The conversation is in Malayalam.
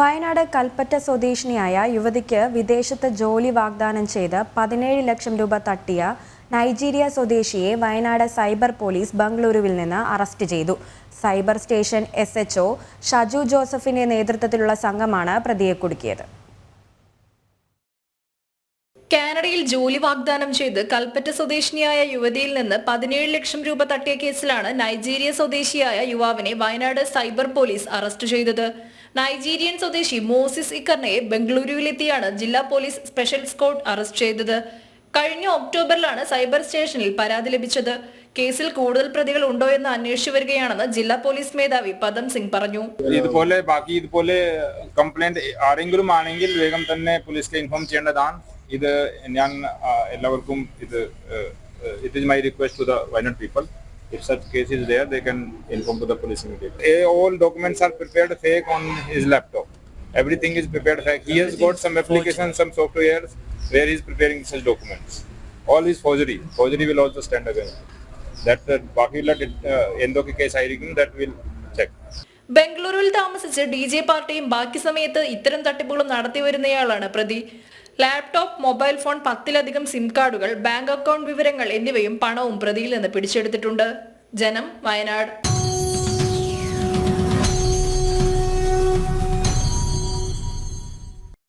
വയനാട് കൽപ്പറ്റ സ്വദേശിനിയായ യുവതിക്ക് വിദേശത്ത് ജോലി വാഗ്ദാനം ചെയ്ത് പതിനേഴ് ലക്ഷം രൂപ തട്ടിയ നൈജീരിയ സ്വദേശിയെ വയനാട് സൈബർ പോലീസ് ബംഗളൂരുവിൽ നിന്ന് അറസ്റ്റ് ചെയ്തു. സൈബർ സ്റ്റേഷൻ എസ് ഷജു ജോസഫിന്റെ നേതൃത്വത്തിലുള്ള സംഘമാണ് പ്രതിയെ കുടുക്കിയത്. കാനഡയിൽ ജോലി വാഗ്ദാനം ചെയ്ത് കൽപ്പറ്റ സ്വദേശിനിയായ യുവതിയിൽ നിന്ന് പതിനേഴ് ലക്ഷം രൂപ തട്ടിയ കേസിലാണ് നൈജീരിയ സ്വദേശിയായ യുവാവിനെ വയനാട് സൈബർ പോലീസ് അറസ്റ്റ് ചെയ്തത്. നൈജീരിയൻ സ്വദേശി മോസിസ് ഇക്കറിനെ ബംഗളൂരുവിലെത്തിയാണ് ജില്ലാ പോലീസ് സ്പെഷ്യൽ സ്ക്വാഡ് അറസ്റ്റ് ചെയ്തത്. കഴിഞ്ഞ ഒക്ടോബറിലാണ് സൈബർ സ്റ്റേഷനിൽ പരാതി ലഭിച്ചത്. കേസിൽ കൂടുതൽ പ്രതികൾ ഉണ്ടോ എന്ന് അന്വേഷിച്ചു വരികയാണെന്ന് ജില്ലാ പോലീസ് മേധാവി പദം സിംഗ് പറഞ്ഞു. ഇതുപോലെ ബാക്കി ഇതുപോലെ കംപ്ലൈന്റ് ആരെങ്കിലും ആണെങ്കിൽ വേഗം തന്നെ പോലീസിലെ ഇൻഫോം ചെയ്യേണ്ടതാണ്. ഇത് ഞാൻ എല്ലാവർക്കും ഇത് it is my request to the Wayanad people if such case is there they can inform to the police immediately. All documents are prepared fake on his laptop everything is prepared fake he has got some applications some softwares where he is preparing such documents all is forgery forgery will also stand against that uh, ബാക്കിയുള്ള uh, എന്തൊക്കെ കേസ് ആയിരിക്കും that will check ബംഗളൂരുവിൽ താമസിച്ച് ഡി ജെ പാർട്ടിയും ബാക്കി സമയത്ത് ഇത്തരം തട്ടിപ്പുകളും നടത്തി വരുന്നയാളാണ് പ്രതി ലാപ്ടോപ്പ് മൊബൈൽ ഫോൺ പത്തിലധികം സിം കാർഡുകൾ ബാങ്ക് അക്കൗണ്ട് വിവരങ്ങൾ എന്നിവയും പണവും പ്രതിയിൽ നിന്ന് പിടിച്ചെടുത്തിട്ടുണ്ട്. ജനം വയനാട്.